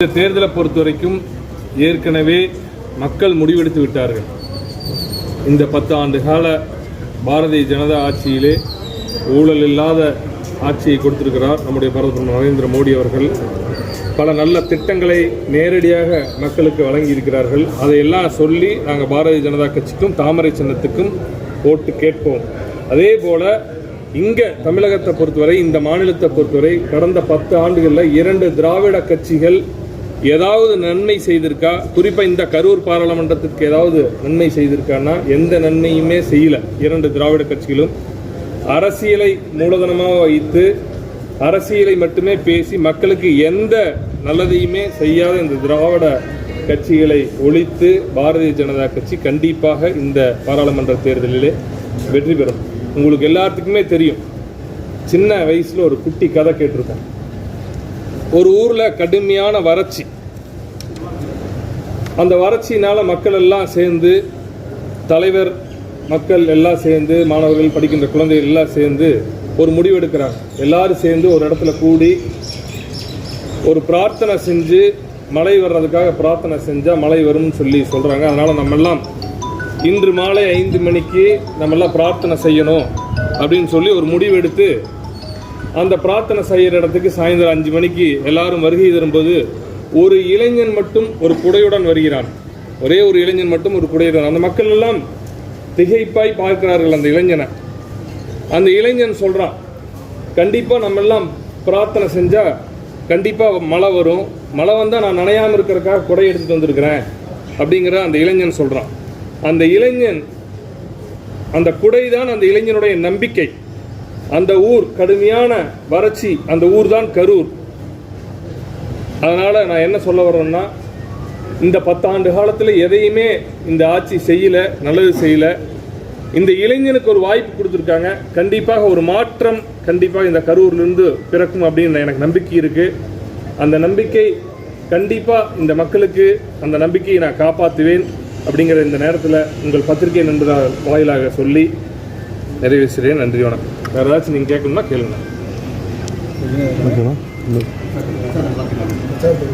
இந்த தேர்தலை பொறுத்த வரைக்கும் ஏற்கனவே மக்கள் முடிவெடுத்து விட்டார்கள். இந்த பத்து ஆண்டு கால பாரதிய ஜனதா ஆட்சியிலே ஊழல் இல்லாத ஆட்சியை கொடுத்திருக்கிறார் நம்முடைய பிரதமர் நரேந்திர மோடி அவர்கள். பல நல்ல திட்டங்களை நேரடியாக மக்களுக்கு வழங்கி இருக்கிறார்கள் அதையெல்லாம் சொல்லி நாங்கள் பாரதிய ஜனதா கட்சிக்கும் தாமரை சின்னத்துக்கும் ஓட்டு கேட்போம். அதே போல இங்கே தமிழகத்தை பொறுத்தவரை இந்த மாநிலத்தை பொறுத்தவரை கடந்த பத்து ஆண்டுகளில் இரண்டு திராவிட கட்சிகள் ஏதாவது நன்மை செய்திருக்கா? குறிப்பாக இந்த கரூர் பாராளுமன்றத்திற்கு ஏதாவது நன்மை செய்திருக்கான்னா எந்த நன்மையுமே செய்யலை. இரண்டு திராவிட கட்சிகளும். அரசியலை மூலதனமாக வைத்து அரசியலை மட்டுமே பேசி மக்களுக்கு எந்த நல்லதையுமே செய்யாத இந்த திராவிட கட்சிகளை ஒழித்து பாரதிய ஜனதா கட்சி கண்டிப்பாக இந்த பாராளுமன்ற தேர்தலிலே வெற்றி பெறும். உங்களுக்கு எல்லாத்துக்குமே தெரியும். சின்ன வயசில் ஒரு குட்டி கதை கேட்டிருக்கோம் ஒரு ஊரில் கடுமையான வறட்சி. அந்த வறட்சியினால் மக்கள் எல்லாம் சேர்ந்து தலைவர் மக்கள் எல்லாம் சேர்ந்து மாணவர்கள் படிக்கின்ற குழந்தைகள் எல்லாம் சேர்ந்து ஒரு முடிவு எடுக்கிறாங்க எல்லாரும் சேர்ந்து ஒரு இடத்துல கூடி ஒரு பிரார்த்தனை செஞ்சு மழை வர்றதுக்காக பிரார்த்தனை செஞ்சால் மழை வரும்னு சொல்லி சொல்கிறாங்க அதனால் நம்ம எல்லாம் இன்று மாலை ஐந்து மணிக்கு நம்ம எல்லாம் பிரார்த்தனை செய்யணும் அப்படின்னு சொல்லி ஒரு முடிவு எடுத்து அந்த பிரார்த்தனை செய்கிற இடத்துக்கு சாயந்தரம் அஞ்சு மணிக்கு எல்லாரும் வருகை தரும்போது ஒரு இளைஞன் மட்டும் ஒரு குடையுடன் வருகிறான். ஒரே ஒரு இளைஞன் மட்டும் ஒரு குடையுடன் அந்த மக்கள் எல்லாம் திகைப்பாய் பார்க்கிறார்கள் அந்த இளைஞனை. அந்த இளைஞன் சொல்கிறான் கண்டிப்பாக நம்ம எல்லாம் பிரார்த்தனை செஞ்சால் கண்டிப்பாக மழை வரும். மழை வந்தால் நான் நனையாமல் இருக்கிறக்காக குடை எடுத்துட்டு வந்திருக்கிறேன். அப்படிங்கிற அந்த இளைஞன் சொல்கிறான் அந்த இளைஞன் அந்த குடை தான் அந்த இளைஞனுடைய நம்பிக்கை. அந்த ஊர் கடுமையான வறட்சி அந்த ஊர் தான் கரூர். அதனால் நான் என்ன சொல்ல வர்றேன்னா இந்த பத்தாண்டு காலத்தில் எதையுமே இந்த ஆட்சி செய்யலை நல்லது செய்யலை. இந்த இளைஞனுக்கு ஒரு வாய்ப்பு கொடுத்துருக்காங்க. கண்டிப்பாக ஒரு மாற்றம் கண்டிப்பாக இந்த கரூர்லேருந்து பிறக்கும் அப்படின்னு எனக்கு நம்பிக்கை இருக்குது அந்த நம்பிக்கை கண்டிப்பாக இந்த மக்களுக்கு அந்த நம்பிக்கையை நான் காப்பாற்றுவேன் அப்படிங்கிற இந்த நேரத்தில் உங்கள் பத்திரிகை நண்பர்கள் வாயிலாக சொல்லி நிறைவு நன்றி வணக்கம். வேறு ஏதாச்சும் நீங்கள் கேட்கணும்னா கேளுங்க. चालू